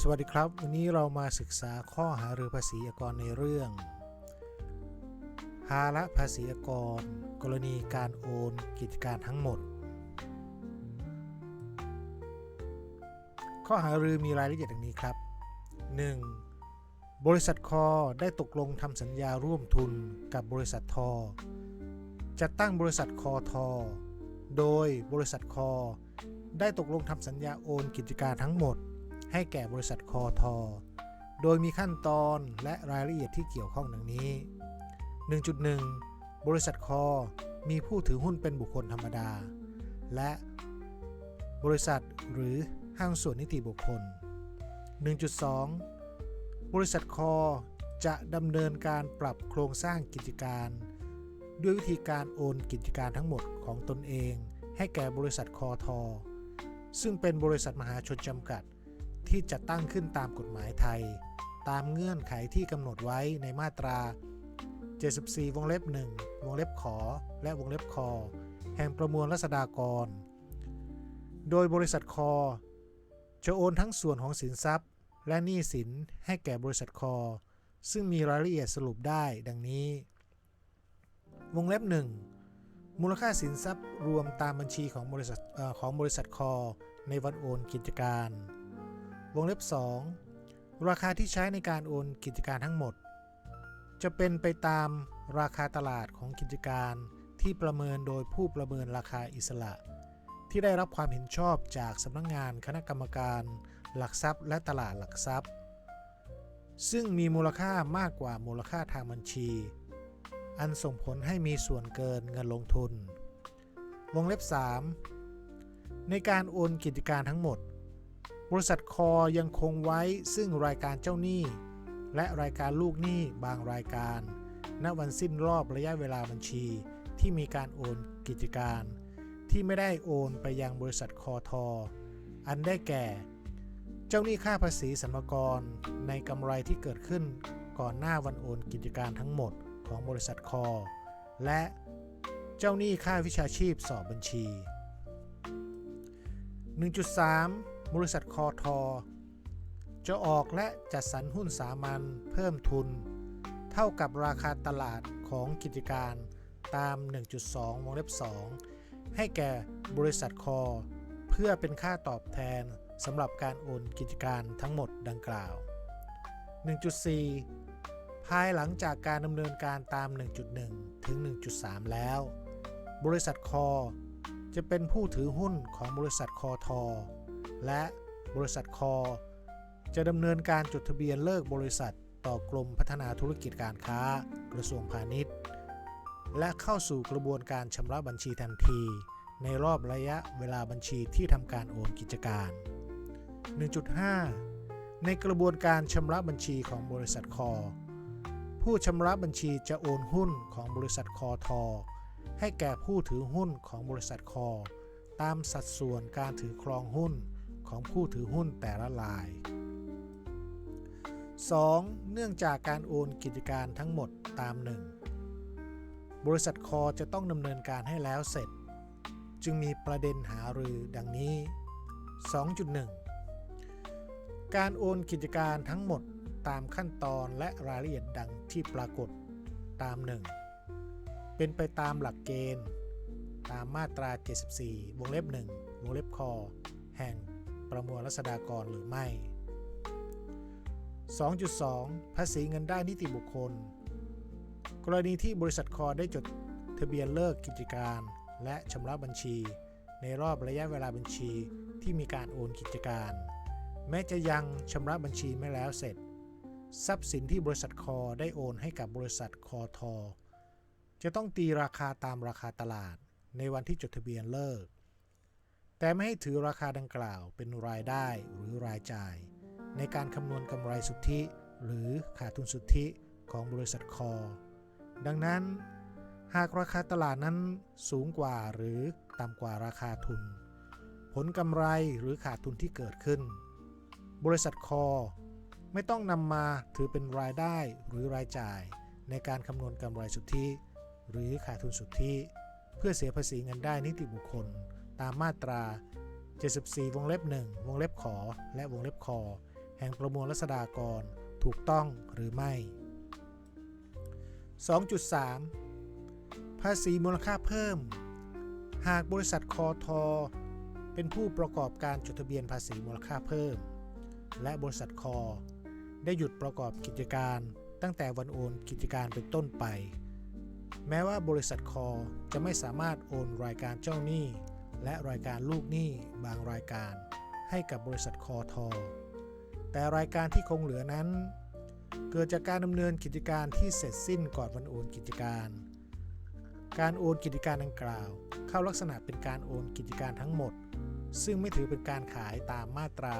สวัสดีครับ วันนี้เรามาศึกษาข้อหารือภาษีอากรในเรื่อง ภาระภาษีอากร กรณีการโอนกิจการทั้งหมด ข้อหารือมีรายละเอียดดังนี้ครับ 1. บริษัทคอได้ตกลงทำสัญญาร่วมทุนกับบริษัททอจะตั้งบริษัทคอทอโดยบริษัทคอได้ตกลงทำสัญญาโอนกิจการทั้งหมด ให้แก่บริษัทคอทอโดยมีขั้นตอนและรายละเอียดที่เกี่ยวข้องดังนี้ 1.1 บริษัทคอมีผู้ถือหุ้นเป็นบุคคลธรรมดา และบริษัทหรือห้างส่วนนิติบุคคล 1.2 บริษัทคอจะดำเนินการปรับโครงสร้างกิจการ ด้วยวิธีการโอนกิจการทั้งหมดของตนเอง ให้แก่บริษัทคอทอซึ่งเป็นบริษัทมหาชนจำกัด ที่จะตั้งขึ้นตามกฎหมายไทย ตามเงื่อนไขที่กำหนดไว้ในมาตรา 74 วงเล็บ 1 วงเล็บขอ และวงเล็บคอ แห่งประมวลรัษฎากร โดยบริษัทคอจะโอนทั้งส่วนของสินทรัพย์ และหนี้สินให้แก่บริษัทคอ ซึ่งมีรายละเอียดสรุปได้ดังนี้ วงเล็บ 1 มูลค่าสินทรัพย์รวมตามบัญชีของบริษัทของบริษัทคอในวันโอนกิจการ วงเล็บ 2 ราคาที่ใช้ในการโอนกิจการทั้งหมด จะเป็นไปตามราคาตลาดของกิจการที่ประเมินโดยผู้ประเมินราคาอิสระ ที่ได้รับความเห็นชอบจากสำนักงงานคณะกรรมการ หลักทรัพย์ และตลาดหลักทรัพย์ ซึ่งมีมูลค่ามากกว่ามูลค่าทางบัญชี อันส่งผลให้มีส่วนเกินเงินลงทุน วงเล็บ 3 ในการโอนกิจการทั้งหมด บริษัทคอยังคงไว้ซึ่งรายการเจ้าหนี้ และรายการลูกหนี้บางรายการ ณวันสิ้นรอบระยะเวลาบัญชี ที่มีการโอนกิจการ ที่ไม่ได้โอนไปยังบริษัทคอทออันได้แก่ เจ้าหนี้ค่าภาษีสรรพากรในกำไรที่เกิดขึ้นก่อนหน้าวันโอนกิจการทั้งหมดของบริษัทคอ และเจ้าหนี้ค่าวิชาชีพสอบบัญชี 1.3 บริษัทคอทอจะออกและจัดสรรหุ้นสามัญเพิ่มทุน เท่ากับราคาตลาดของกิจการตาม 1.2 วงเล็บ 2 ให้แก่บริษัทคอ เพื่อเป็นค่าตอบแทนสำหรับการโอนกิจการทั้งหมดดังกล่าว 1.4 ภายหลังจากการดำเนินการตาม 1.1 ถึง 1.3 แล้ว บริษัทคอ จะเป็นผู้ถือหุ้นของบริษัทคอทอ และบริษัทคอ จะดำเนินการจดทะเบียนเลิกบริษัทต่อกรมพัฒนาธุรกิจการค้า กระทรวงพาณิชย์ และเข้าสู่กระบวนการชำระบัญชีทันที ในรอบระยะเวลาบัญชีที่ทำการโอนกิจการ 1.5 ในกระบวนการชำระบัญชีของบริษัทคอ ผู้ชำระบัญชีจะโอนหุ้นของบริษัทคอทอให้แก่ผู้ถือหุ้นของบริษัทคอ ตามสัดส่วนการถือครองหุ้น ของผู้ถือหุ้นแต่ละราย 2. เนื่องจากการโอนกิจการทั้งหมดตามหนึ่งบริษัทคอจะต้องดำเนินการให้แล้วเสร็จ จึงมีประเด็นหารือดังนี้ 2.1 การโอนกิจการทั้งหมดตามขั้นตอนและรายละเอียดดังที่ปรากฏตามหนึ่งเป็นไปตามหลักเกณฑ์ ตามมาตรา 74 วงเล็บ 1 วงเล็บคอแห่ง ประมวลรัษฎากรหรือไม่ 2.2 ภาษีเงินได้นิติบุคคล กรณีที่บริษัทคอได้จดทะเบียนเลิกกิจการ และชำระบัญชี ในรอบระยะเวลาบัญชีที่มีการโอนกิจการ แม้จะยังชำระบัญชีไม่แล้วเสร็จ ทรัพย์สินที่บริษัทคอได้โอนให้กับบริษัทคอทอจะต้องตีราคาตามราคาตลาดในวันที่จดทะเบียนเลิก แต่ไม่ให้ถือราคาดังกล่าวเป็นรายได้หรือรายจ่าย ในการคำนวณกำไรสุทธิ หรือขาดทุนสุทธิของบริษัทคอ ดังนั้น หากราคาตลาดนั้นสูงกว่าหรือต่ำกว่าราคาทุน ผลกำไรหรือขาดทุนที่เกิดขึ้น บริษัทคอ ไม่ต้องนำมาถือเป็นรายได้หรือรายจ่าย ในการคำนวณกำไรสุทธิ หรือขาดทุนสุทธิ เพื่อเสียภาษีเงินได้นิติบุคคล ตามมาตรา 74 วงเล็บ 1 วงเล็บขอ และวงเล็บคอ แห่งประมวลรัษฎากร ถูกต้องหรือไม่ 2.3 ภาษีมูลค่าเพิ่ม หากบริษัทคอทอเป็นผู้ประกอบการจดทะเบียนภาษีมูลค่าเพิ่ม และบริษัทคอ ได้หยุดประกอบกิจการตั้งแต่วันโอนกิจการเป็นต้นไป แม้ว่าบริษัทคอจะไม่สามารถโอนรายการเจ้าหนี้ และรายการลูกหนี้บางรายการให้กับบริษัทคอทอแต่รายการที่คงเหลือนั้น เกิดจากการดำเนินกิจการที่เสร็จสิ้นก่อนวันโอนกิจการ การโอนกิจการดังกล่าว เข้าลักษณะเป็นการโอนกิจการทั้งหมด ซึ่งไม่ถือเป็นการขายตามมาตรา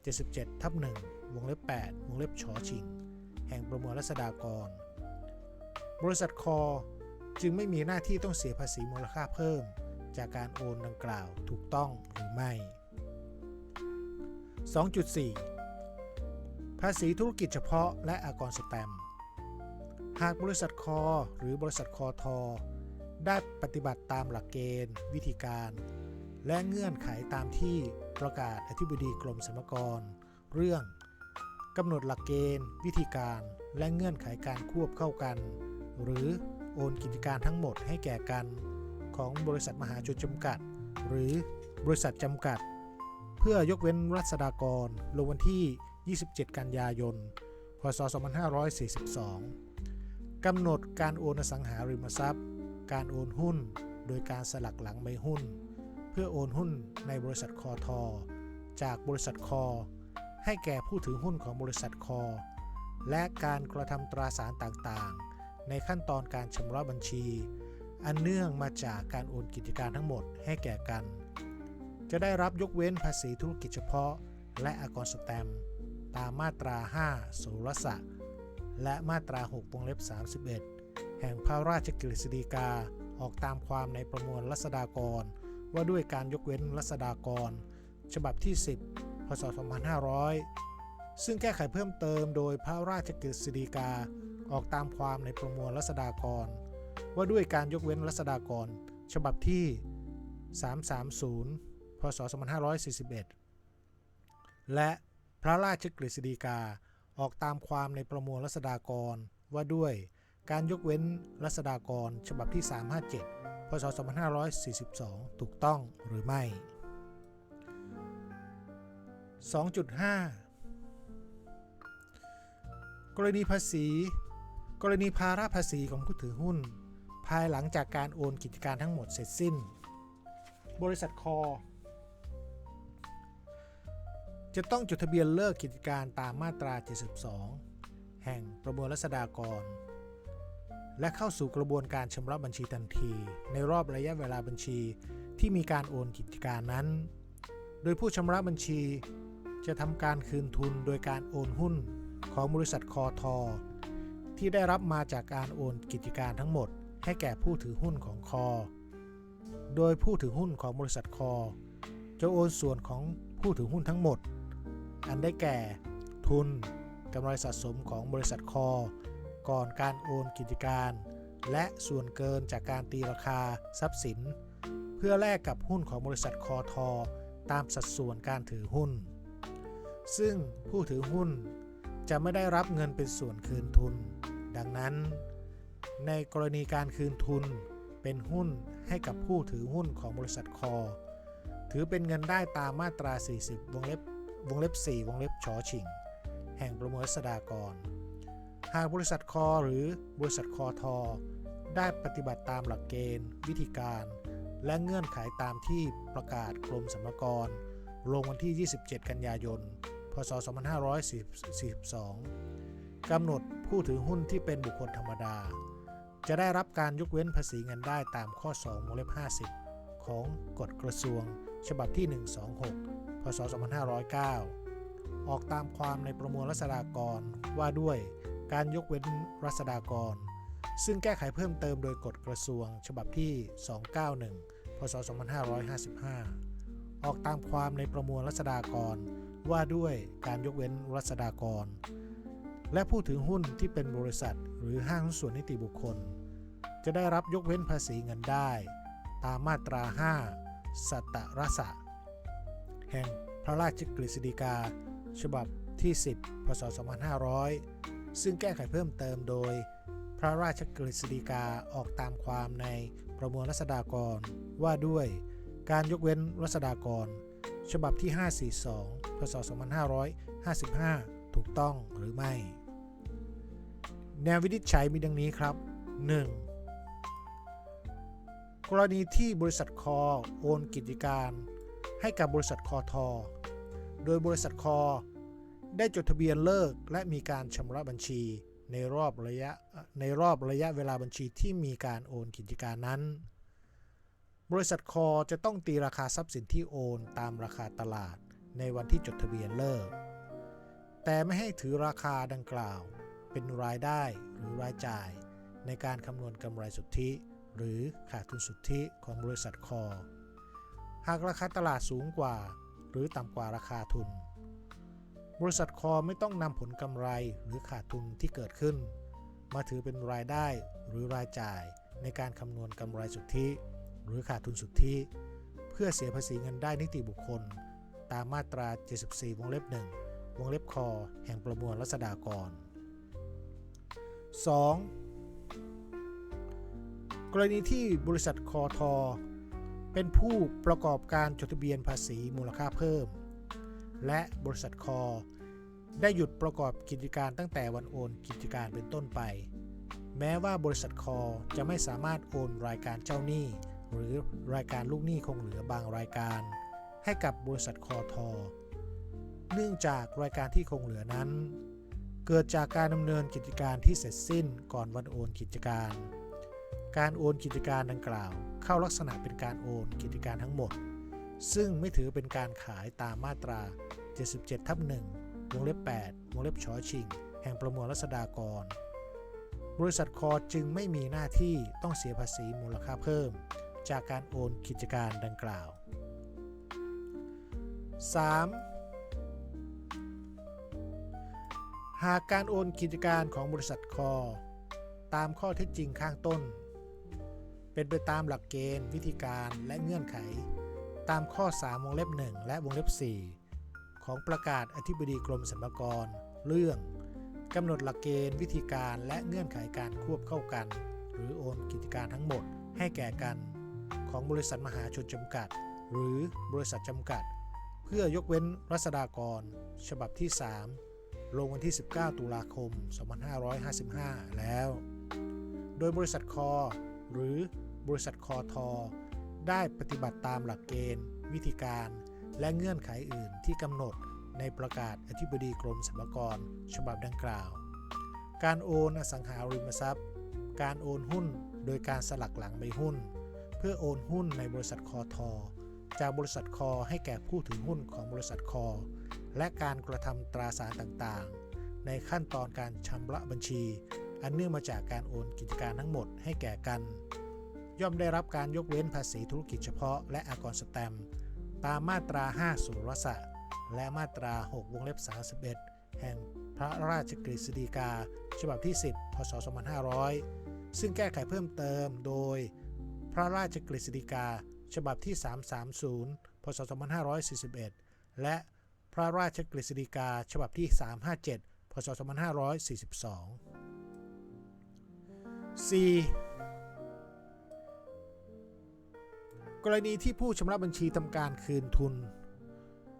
77ทับ1วงเล็บ 8 วงเล็บชอชิง แห่งประมวลรัษฎากร บริษัทคอจึงไม่มีหน้าที่ต้องเสียภาษีมูลค่าเพิ่ม จากการโอนดังกล่าวถูกต้องหรือไม่ 2.4 ภาษีธุรกิจเฉพาะและอากรสแตม หากบริษัทคอหรือบริษัทคอทอได้ปฏิบัติตามหลักเกณฑ์ วิธีการ และเงื่อนไขตามที่ประกาศอธิบดีกรมสรรพากร เรื่องกำหนดหลักเกณฑ์ วิธีการและเงื่อนไขการควบเข้ากัน หรือโอนกิจการทั้งหมดให้แก่กัน ของบริษัทมหาชนจำกัด หรือบริษัทจำกัด เพื่อยกเว้นรัษฎากร ลงวันที่ 27 กันยายน พศ 2542 กำหนดการโอนสังหาริมทรัพย์ การโอนหุ้น โดยการสลักหลังใบหุ้น เพื่อโอนหุ้นในบริษัทคอทอจากบริษัทคอ ให้แก่ผู้ถือหุ้นของบริษัทคอ และการกระทำตราสารต่างๆ ในขั้นตอนการชำระบัญชี อันเนื่องมาจากการโอนกิจการทั้งหมดให้แก่กัน จะได้รับยกเว้นภาษีธุรกิจเฉพาะ และอากรสแตมตามมาตรา5โสรสะ และมาตรา 6 วงเล็บ 31 แห่งพระราชกฤษฎีกาออกตามความในประมวลรัษฎากร ว่าด้วยการยกเว้นรัษฎากร ฉบับที่ 10 พศ 2500 ซึ่งแก้ไขเพิ่มเติมโดยพระราชกฤษฎีกาออกตามความในประมวลรัษฎากร ว่าด้วยการยกเว้นรัษฎากร ฉบับที่ 330 พศ 2541 และพระราชกฤษฎีกาออกตามความในประมวลรัษฎากรว่าด้วยการยกเว้นรัษฎากร ฉบับที่ 357 พศ 2542 ถูกต้องหรือไม่ 2.5 กรณีภาษี กรณีภาระภาษีของผู้ถือหุ้น ภายหลังจากการโอนกิจการทั้งหมดเสร็จสิ้น บริษัทคอ จะต้องจดทะเบียนเลิกกิจการตามมาตรา 72 แห่งประมวลรัษฎากร และเข้าสู่กระบวนการชำระบัญชีทันที ในรอบระยะเวลาบัญชีที่มีการโอนกิจการนั้น โดยผู้ชำระบัญชีจะทำการคืนทุนโดยการโอนหุ้นของบริษัทคอทอที่ได้รับมาจากการโอนกิจการทั้งหมด ให้แก่ผู้ถือหุ้นของคอ โดยผู้ถือหุ้นของบริษัทคอ จะโอนส่วนของผู้ถือหุ้นทั้งหมด อันได้แก่ ทุนกำไรสะสมของบริษัทคอ ก่อนการโอนกิจการ และส่วนเกินจากการตีราคาทรัพย์สิน เพื่อแลกกับหุ้นของบริษัทคอทอตามสัดส่วนการถือหุ้น ซึ่งผู้ถือหุ้นจะไม่ได้รับเงินเป็นส่วนคืนทุน ดังนั้น ในกรณีการคืนทุนเป็นหุ้นให้กับผู้ถือหุ้นของบริษัทคอ ถือเป็นเงินได้ตามมาตรา 40 วงเล็บวงเล็บ 4 วงเล็บชอชิง แห่งประมวลรัษฎากร หากบริษัทคอหรือบริษัทคอทอได้ปฏิบัติตามหลักเกณฑ์ วิธีการ และเงื่อนไขตามที่ประกาศกรมสรรพากร ลงวันที่ 27 กันยายน พศ 2542 กำหนดผู้ถือหุ้นที่เป็นบุคคลธรรมดา จะได้รับการยกเว้นภาษีเงินได้ตามข้อ 2 วงเล็บ 50 ของกฎกระทรวง ฉบับที่ 126 พศ 2509 ออกตามความในประมวลรัษฎากรว่าด้วยการยกเว้นรัษฎากร ซึ่งแก้ไขเพิ่มเติมโดยกฎกระทรวง ฉบับที่ 291 พศ 2555 ออกตามความในประมวลรัษฎากรว่าด้วยการยกเว้นรัษฎากร และผู้ถือหุ้นที่เป็นบริษัท หรือห้างส่วนนิติบุคคล จะได้รับยกเว้นภาษีเงินได้ ตามมาตรา 5 สัตตรสะ แห่งพระราชกฤษฎีกา ฉบับที่ 10 พศ 2500 ซึ่งแก้ไขเพิ่มเติมโดย พระราชกฤษฎีกาออกตามความในประมวลรัษฎากร ว่าด้วยการยกเว้นรัษฎากร ฉบับที่ 542 พศ 2555 ถูกต้องหรือไม่ แนววินิจฉัยมีดังนี้ครับ 1. กรณีที่บริษัทคอโอนกิจการให้กับบริษัทคอทอโดยบริษัทคอได้จดทะเบียนเลิกและมีการชำระบัญชีในรอบระยะในรอบระยะเวลาบัญชีที่มีการโอนกิจการนั้น บริษัทคอจะต้องตีราคาทรัพย์สินที่โอนตามราคาตลาดในวันที่จดทะเบียนเลิก แต่ไม่ให้ถือราคาดังกล่าว เป็นรายได้หรือรายจ่าย ในการคำนวณกำไรสุทธิ หรือขาดทุนสุทธิของบริษัทคอ หากราคาตลาดสูงกว่า หรือต่ำกว่าราคาทุน บริษัทคอไม่ต้องนำผลกำไรหรือขาดทุนที่เกิดขึ้น มาถือเป็นรายได้หรือรายจ่ายในการคำนวณกำไรสุทธิ หรือขาดทุนสุทธิ เพื่อเสียภาษีเงินได้นิติบุคคล ตามมาตรา 74 วงเล็บ 1 วงเล็บคอแห่งประมวลรัษฎากร 2. กรณีที่บริษัทคอทอเป็นผู้ประกอบการจดทะเบียนภาษีมูลค่าเพิ่ม และบริษัทคอ ได้หยุดประกอบกิจการตั้งแต่วันโอนกิจการเป็นต้นไป แม้ว่าบริษัทคอจะไม่สามารถโอนรายการเจ้าหนี้ หรือรายการลูกหนี้คงเหลือบางรายการ ให้กับบริษัทคอทอเนื่องจากรายการที่คงเหลือนั้น เกิดจากการดำเนินกิจการที่เสร็จสิ้นก่อนวันโอนกิจการ การโอนกิจการดังกล่าว เข้าลักษณะเป็นการโอนกิจการทั้งหมด ซึ่งไม่ถือเป็นการขายตามมาตรา 77ทับ1วงเล็บ 8 วงเล็บชอชิง แห่งประมวลรัษฎากร บริษัทคอจึงไม่มีหน้าที่ต้องเสียภาษีมูลค่าเพิ่ม จากการโอนกิจการดังกล่าว 3. หากการโอนกิจการของบริษัทคอ ตามข้อเท็จจริงข้างต้น เป็นไปตามหลักเกณฑ์ วิธีการและเงื่อนไข ตามข้อ 3 วงเล็บ 1 และวงเล็บ 4 ของประกาศอธิบดีกรมสรรพากร เรื่องกำหนดหลักเกณฑ์วิธีการและเงื่อนไขการควบเข้ากัน หรือโอนกิจการทั้งหมดให้แก่กัน ของบริษัทมหาชนจำกัด หรือบริษัทจำกัด เพื่อยกเว้นรัษฎากร ฉบับที่ 3 ลงวันที่ 19 ตุลาคม 2555 แล้ว โดยบริษัทคอ หรือบริษัทคอทอ ได้ปฏิบัติตามหลักเกณฑ์ วิธีการ และเงื่อนไขอื่นที่กำหนดในประกาศอธิบดีกรมสรรพากรฉบับดังกล่าว การโอนอสังหาริมทรัพย์ การโอนหุ้นโดยการสลักหลังใบหุ้น เพื่อโอนหุ้นในบริษัทคอทอจากบริษัทคอให้แก่ผู้ถือหุ้นของบริษัทคอ และการกระทำตราสารต่างๆ ในขั้นตอนการชำระบัญชี อันเนื่องมาจากการโอนกิจการทั้งหมดให้แก่กัน ย่อมได้รับการยกเว้นภาษีธุรกิจเฉพาะและอากรสแตมตามมาตรา 5 สุรสะและมาตรา 6 วงเล็บ 31 แห่งพระราชกฤษฎีกา ฉบับที่ 10 พศ 2500 ซึ่งแก้ไขเพิ่มเติมโดย พระราชกฤษฎีกา ฉบับที่ 330 พศ 2541 และ พระราชกฤษฎีกาฉบับที่ 357 พศ 2542 4. กรณีที่ผู้ชำระบัญชีทำการคืนทุน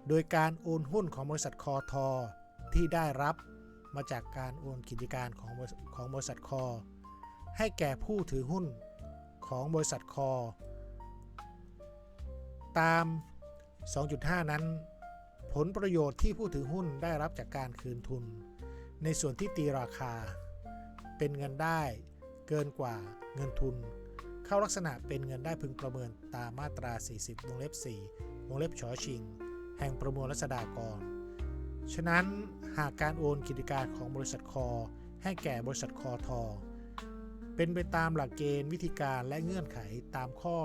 โดยการโอนหุ้นของบริษัทคอทอที่ได้รับมาจากการโอนกิจการของบริษัทของบริษัทคอ ให้แก่ผู้ถือหุ้นของบริษัทคอ ตาม 2.5 นั้น ผลประโยชน์ที่ผู้ถือหุ้นได้รับจากการคืนทุน ในส่วนที่ตีราคา เป็นเงินได้เกินกว่าเงินทุน เข้าลักษณะเป็นเงินได้พึงประเมินตามมาตรา 40 วงเล็บ 4 วงเล็บชอชิง แห่งประมวลรัษฎากร ฉะนั้นหากการโอนกิจการของบริษัทคอ ให้แก่บริษัทคอทอเป็นไปตามหลักเกณฑ์วิธีการและเงื่อนไขตามข้อ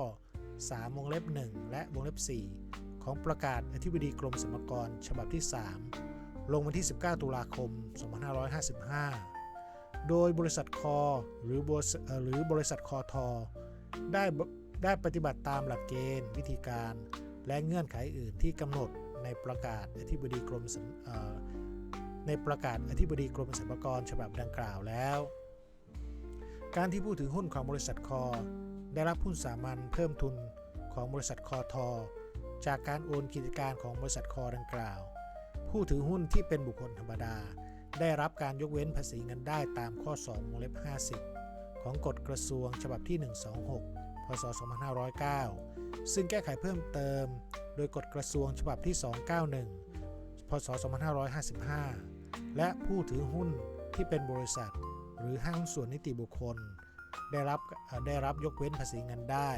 3 วงเล็บ 1 และวงเล็บ 4 ของประกาศอธิบดีกรมสรรพากรฉบับที่ 3 ลงวันที่ 19 ตุลาคม 2555 โดยบริษัทคอหรือบริษัทเอ่อหรือบริษัทคอทอได้ได้ปฏิบัติตามหลักเกณฑ์ วิธีการ และเงื่อนไขอื่นที่กำหนดในประกาศอธิบดีกรมในประกาศอธิบดีกรมสรรพากรฉบับดังกล่าวแล้ว การที่ผู้ถือหุ้นของบริษัทคอ ได้รับหุ้นสามัญเพิ่มทุนของบริษัทคอทอ จากการโอนกิจการของบริษัทคอดังกล่าว ผู้ถือหุ้นที่เป็นบุคคลธรรมดา ได้รับการยกเว้นภาษีเงินได้ตามข้อ 2 วงเล็บ 50 ของกฎกระทรวงฉบับที่ 126 พศ 2509 ซึ่งแก้ไขเพิ่มเติม โดยกฎกระทรวงฉบับที่ 291 พศ 2555 และผู้ถือหุ้นที่เป็นบริษัท หรือห้างส่วนนิติบุคคล ได้รับได้รับยกเว้นภาษีเงินได้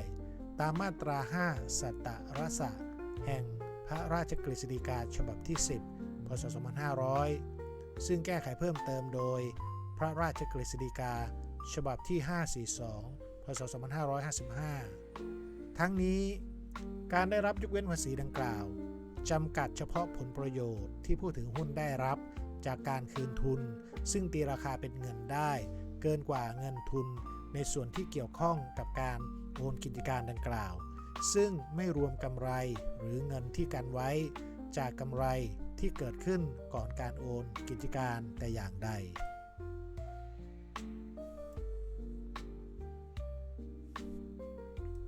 ตามมาตรา 5 สัตตรสะ แห่งพระราชกฤษฎีกาฉบับที่ 10 พศ 2500 ซึ่งแก้ไขเพิ่มเติมโดย พระราชกฤษฎีกา ฉบับที่ 542 พศ 2555 ทั้งนี้การได้รับยกเว้นภาษีดังกล่าวจำกัดเฉพาะผลประโยชน์ที่ผู้ถือหุ้นได้รับจากการคืนทุน ซึ่งตีราคาเป็นเงินได้ เกินกว่าเงินทุนในส่วนที่เกี่ยวข้องกับการโอนกิจการดังกล่าว ซึ่งไม่รวมกำไรหรือเงินที่กันไว้ จากกำไรที่เกิดขึ้นก่อนการโอนกิจการแต่อย่างใด